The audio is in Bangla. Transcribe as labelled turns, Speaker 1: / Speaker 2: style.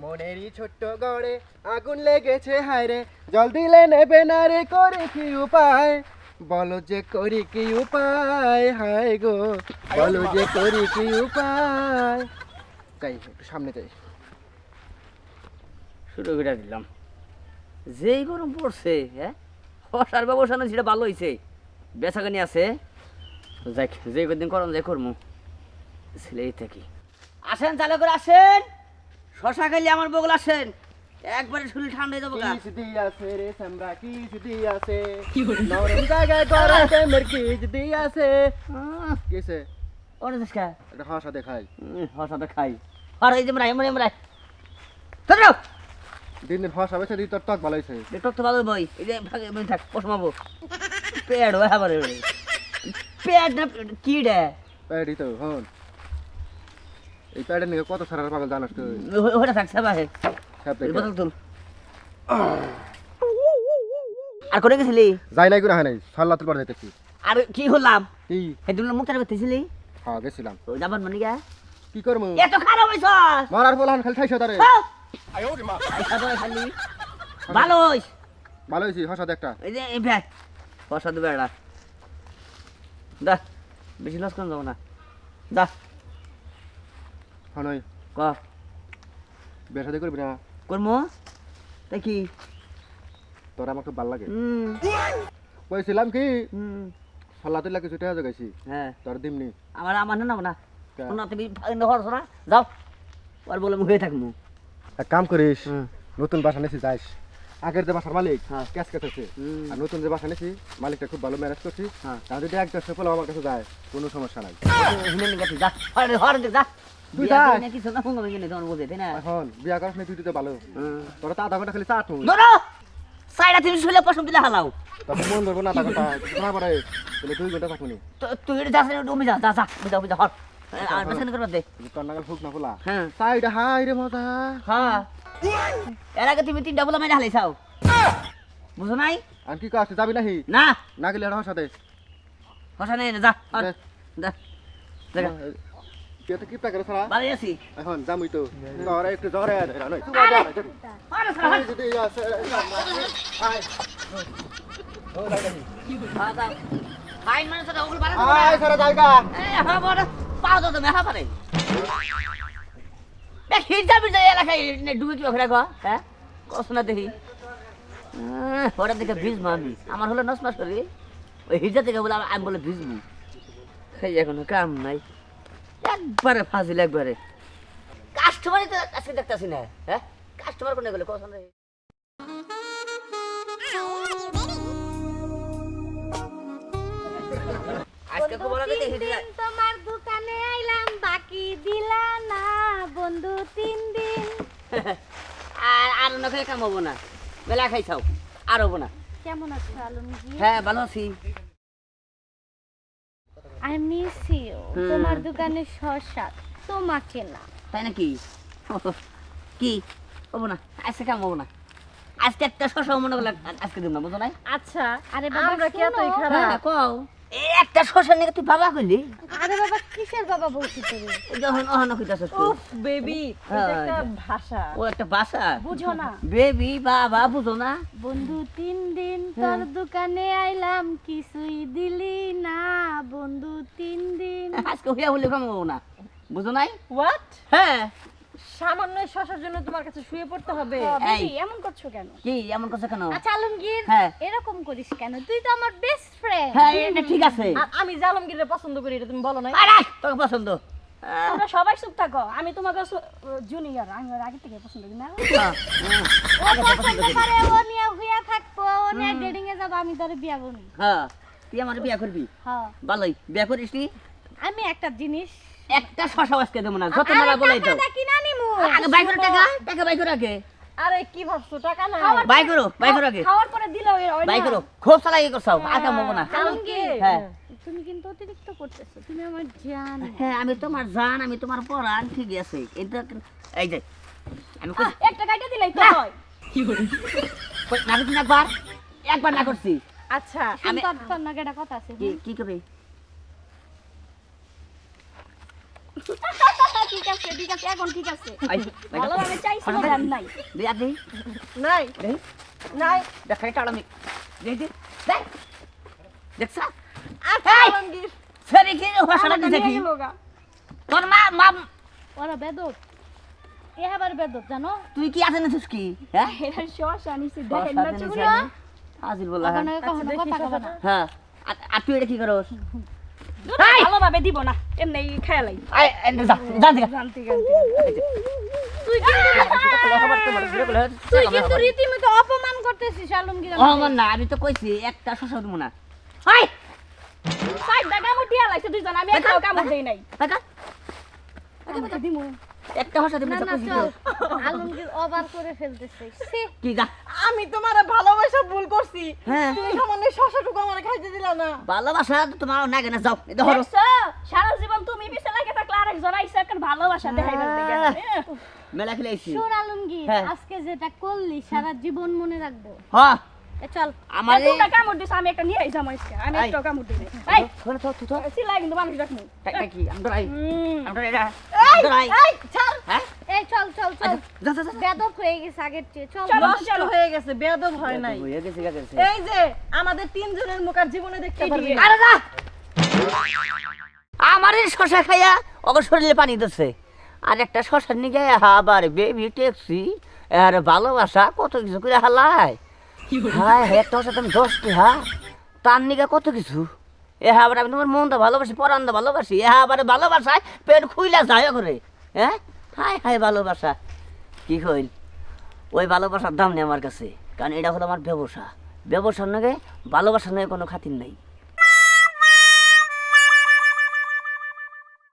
Speaker 1: মনেরই ছোট্ট গড়ে আগুন লেগেছে হায়রে জল দিলে নেবে না রে, করে কি উপায়? বলো যে করি কি উপায়, হায় গো। বলো যে করি কি উপায়। যাই একটু সামনে যাই।
Speaker 2: শুরু করে দিলাম। যেই গরম পড়ছে হ্যাঁ? বসার ব্যবসা না, সেটা ভালো হয়েছে বেচাকানি আছে। যাক যে কদিন করম যাই করমু। ছেলেই থাকি। আসেন, চালু করে আসেন। শশা খাইলে আমার বগল আসেন একবারে শরীর ঠান্ডা যাব গা।
Speaker 1: কিস দিয়াছে রে সামরা কিস দিয়াছে নরম জায়গায় গড়া প্রেমের কিস দিয়াছে
Speaker 2: আহ,
Speaker 1: কিসে
Speaker 2: ওরে দেশকা।
Speaker 1: এটা হাসা দেখাই।
Speaker 2: হসাতে খাই আর এই যে মরাই মরাই মরাই। চলো
Speaker 1: দিন দিন হাসা বেছে দিই তোর টক ভালো হয়েছে।
Speaker 2: দেখো তো ভালো বই। এই যে ভাগে বই থাক পশমাবো হয় আবার পেট না কি রে?
Speaker 1: প্যাডি তো হন। এই প্যাডের নিয়ে কত সারার পাগল জানাস তুই?
Speaker 2: ওটা বাহে
Speaker 1: সব।
Speaker 2: বোতল তুল। আর করে গেছিলি?
Speaker 1: যাই নাই করে হয় নাই সাল্লাতুল পর যাইতেছি।
Speaker 2: আর কি হলাম?
Speaker 1: কি?
Speaker 2: হেদুল মুখটা বেতেছিলি
Speaker 1: হ্যাঁ গেছিলাম।
Speaker 2: তো যাবার মানে গা
Speaker 1: কি করব
Speaker 2: এত খারাপ হইছ
Speaker 1: মারার বলান খালি খাইছো তারে।
Speaker 2: খালি। ভালো হইস।
Speaker 1: ভালো হয়েছি হাসা দে একটা।
Speaker 2: এই যে এই ভাই দেবে এটা দা বেশি লস করে যাব না। দা
Speaker 1: নয়
Speaker 2: ক?
Speaker 1: বিয়ে শাদি করবি না?
Speaker 2: করমো তাই কি?
Speaker 1: তোর খুব ভালো লাগে। কইছিলাম কি?
Speaker 2: হুম
Speaker 1: সাল্লাতুল্লাহ কিছু টাকা জোগাইছি।
Speaker 2: হ্যাঁ।
Speaker 1: তোর দিমনি
Speaker 2: আমার আমার না না না তুমি যাও। আর বলে মুখে থাকব
Speaker 1: এক কাম করিস নতুন বাসা নিয়েছি যাইস আগের যে বাসার মালিক। ক্যাশ ক্যাশ আছে। আর নতুন যে বাসা নিয়েছি মালিকটা খুব ভালো ম্যানেজ করছি
Speaker 2: হ্যাঁ।
Speaker 1: তা যদি এক দেড়শো পোলা আমার কাছে যায় কোনো সমস্যা নাই।
Speaker 2: যা। বিয়া
Speaker 1: করার সময় তুই তো ভালো। তোরা তো আধা ঘণ্টা খালি চা তুই
Speaker 2: সাইডা তুমি শুলে পছন্দ দিলে হালাও।
Speaker 1: তখন মন ধরবো না আধা ঘণ্টা। না পারে তাহলে দুই ঘণ্টা থাকুনি
Speaker 2: তুই যাস তুমি যা যা যা বুঝা বুঝা হর আর পেছনে করবার দে।
Speaker 1: তোর নাগাল ফুক না ফুলা।
Speaker 2: হ্যাঁ।
Speaker 1: সাইড হাই রে মজা।
Speaker 2: হ্যাঁ। এর আগে তুমি তিনটা বলে মেরে হালাইছাও। বুঝো নাই?
Speaker 1: আর কি কাজ যাবি নাহি
Speaker 2: না।
Speaker 1: না গেলে আমার সাথে
Speaker 2: কথা নেই না যা। যা দেখা।
Speaker 1: তুই
Speaker 2: ভালো আছি।
Speaker 1: এখন যামুই তো। তোরা একটু জ্বরে নয়।
Speaker 2: আরে! সারা!
Speaker 1: যদি আছে আয়।
Speaker 2: ফাইন মানে সেটা ওগুলো বাড়া
Speaker 1: আয় সারা জায়গা।
Speaker 2: এই হ্যাঁ বড়। পাও তো তুমি হ্যাঁ পারে। দেখ হিজা বিজা এলাকায়। নে ডুবে কি ওখানে গো হ্যাঁ? দেখি। আহ, ওরা দেখে ভিজবো আমি। আমার হলো নস মাস করি। ওই হিজা থেকে বলে আমি বলে ভিজবো। সেই এখনও কাম নাই। একবারে ফাজিল একবারে। কাস্টমারই তো আজকে দেখতেছি না হ্যাঁ? কাস্টমার কোনে গেলে? কস না দেখি। আজকে তো বলা দেখি
Speaker 3: তিন দিন তোমার দোকানে আইলাম বাকি দিলা না। বন্ধু তিন দিন।
Speaker 2: আর আর না খেয়ে কাম হব না। বেলা খাইছাও আর হব না।
Speaker 3: কেমন আছো আলমগীর?
Speaker 2: হ্যাঁ ভালো আছি।
Speaker 3: আই মিস ইউ তোমার দোকানে শসা তোমাকে না।
Speaker 2: তাই নাকি? কি? হব না আজকে কাম হব না। আজকে একটা শসা মনে করলে আজকে দিব না বুঝো নাই?
Speaker 3: আচ্ছা আরে বাবা
Speaker 4: আমরা কি এতই খারাপ?
Speaker 2: হ্যাঁ কও। একটা শশা নিয়ে তুই বাবা কইলি?
Speaker 3: আরে বাবা কিসের বাবা বলছি তুমি?
Speaker 2: যখন অহন কইতাছ
Speaker 4: উফ বেবি
Speaker 2: হ্যাঁ,
Speaker 4: একটা ভাষা।
Speaker 2: ও একটা বাসা
Speaker 3: বুঝো না।
Speaker 2: বেবি বাবা বুঝো না।
Speaker 3: বন্ধু তিন দিন
Speaker 2: হ্যাঁ।
Speaker 3: তোর দোকানে আইলাম কিছুই দিলি না। বন্ধু তিন দিন
Speaker 2: আজকে হইয়া হলে কাম না। বুঝো নাই?
Speaker 4: হোয়াট
Speaker 2: হ্যাঁ।
Speaker 4: সামান্য শশার জন্য তোমার কাছে শুয়ে পড়তে হবে।
Speaker 3: বেবি এমন করছ কেন?
Speaker 2: কি এমন কথা কেন?
Speaker 3: আচ্ছা আলমগীর
Speaker 2: হ্যাঁ।
Speaker 3: এরকম করিস কেন? তুই তো আমার বেস্ট ফ্রেন্ড
Speaker 2: হ্যাঁ এটা ঠিক আছে।
Speaker 4: আমি জালমগীরে পছন্দ করি এটা তুমি বলো না
Speaker 2: আরে তোকে পছন্দ।
Speaker 3: তোমরা সবাই চুপ থাকো। আমি তোমাকে জুনিয়র আমি আগে থেকে পছন্দ করি না।
Speaker 2: হ্যাঁ, হ্যাঁ,
Speaker 3: ও পছন্দ করে ও নিয়ে হইয়া থাকব ও নিয়ে ডেটিং এ যাব আমি তোর বিয়া করব।
Speaker 2: হ্যাঁ তুই আমার বিয়া করবি?
Speaker 3: হ্যাঁ।
Speaker 2: ভালোই বিয়া করিস নি?
Speaker 3: আমি একটা জিনিস
Speaker 2: একটা শশা আজকে দেবো না যত মেলা বলে দাও।
Speaker 3: কিনা নিমু
Speaker 2: আগে বাই করো টাকা টাকা বাই করো আগে।
Speaker 4: আরে কি ভাবছ টাকা না
Speaker 2: বাই করো বাই করো আগে।
Speaker 3: খাওয়ার পরে দিলে ওই ওই
Speaker 2: বাই করো খুব আগে না। হ্যাঁ।
Speaker 3: তুমি কিন্তু অতিরিক্ত করতেছো তুমি আমার জান।
Speaker 2: হ্যাঁ আমি তোমার জান আমি তোমার পরান ঠিক আছে। এটা এই যে আমি
Speaker 3: একটা গাইটা দিলেই তো হয়।
Speaker 2: কই, না না একবার একবার না করছি।
Speaker 4: আচ্ছা
Speaker 2: আমি-
Speaker 3: নাকি কথা আছে
Speaker 2: কি কি করবি
Speaker 3: ঠিক আছে ঠিক আছে এখন ঠিক আছে।
Speaker 2: আই
Speaker 3: ভালোভাবে চাইছি
Speaker 2: হঠাৎ
Speaker 3: নাই।
Speaker 2: দিয়া দেই
Speaker 4: নাই। নাই।
Speaker 2: দেখাই টাড়ামি দেই দে দেখ দেখছা?
Speaker 4: আচ্ছা আলমগীর
Speaker 2: সরি কি ভাষাটা। তোর মা মা।
Speaker 3: ওরা বেদব। বেদব জানো?
Speaker 2: তুই কি আছে না কি? হ্যাঁ?
Speaker 3: এরা শশা নিছি। দেখেন না চুগুলো।
Speaker 2: হাজির হ্যাঁ। হ্যাঁ। আর- আর তুই এটা কি করস?
Speaker 3: ভালোভাবে দিব না। এমনি তুই তুই অপমান করতেছিস আলমগীর
Speaker 2: আমার না আমি তো কইছি একটা শশা
Speaker 3: আমি
Speaker 4: তোমারে ভালোবাসা ভুল করছি
Speaker 2: হ্যাঁ
Speaker 4: তুমি সামান্য শশাটুকু আমার খাইতে দিলা না।
Speaker 2: ভালোবাসা তো তোমার না কেন যাও এটা
Speaker 3: সারা জীবন তুমি পিছে লাগে থাকলে আরেকজন আইসা এখন ভালোবাসা দেখাইবার দিকে
Speaker 2: মেলা খেলেছি
Speaker 3: শোন আলমগীর
Speaker 2: হ্যাঁ।
Speaker 3: আজকে যেটা করলি সারা জীবন মনে রাখব।
Speaker 2: হ্যাঁ
Speaker 3: চল।
Speaker 2: আমার
Speaker 3: দুটা কামড় দিছ আমি একটা নিয়ে আইসাম আজকে আমি একটা কামড় দিই এই।
Speaker 2: শোনো তো তুই তো
Speaker 3: সিলাই কিন্তু মানুষ রাখমু
Speaker 2: কি? আমি ডরাই
Speaker 3: হুম।
Speaker 2: আমি ডরাই এটা। ডরাই
Speaker 4: এই ছাড়।
Speaker 2: হ্যাঁ?
Speaker 3: এই চল চল চল।
Speaker 2: যা যা যা।
Speaker 3: বেদব হয়ে গেছে আগের চেয়ে চল।
Speaker 4: হয়ে গেছে বেয়াদব হয় নাই।
Speaker 2: হয়ে গেছে গেছে
Speaker 4: এই যে আমাদের তিনজনের মুখ আর জীবনে দেখতে পারবি
Speaker 2: আরে আমার শশা খাইয়া ওকে শরীরে পানি দিচ্ছে আর একটা শশার নিগে আবার বেবি ট্যাক্সি আর ভালোবাসা কত কিছু করে হালায়। হায় হায় একটা শশা তুমি দশটি হা তার নিগে কত কিছু। এ আবার আমি তোমার মনটা ভালোবাসি পরানটা ভালোবাসি। এ আবার ভালোবাসায় পেট খুইলা যায় করে হ্যাঁ? হায় হাই ভালোবাসা। কি কইল ওই ভালোবাসার দাম নেই আমার কাছে, কারণ এটা হলো আমার ব্যবসা। ব্যবসার নাকি ভালোবাসার নাগে কোনো খাতির নাই।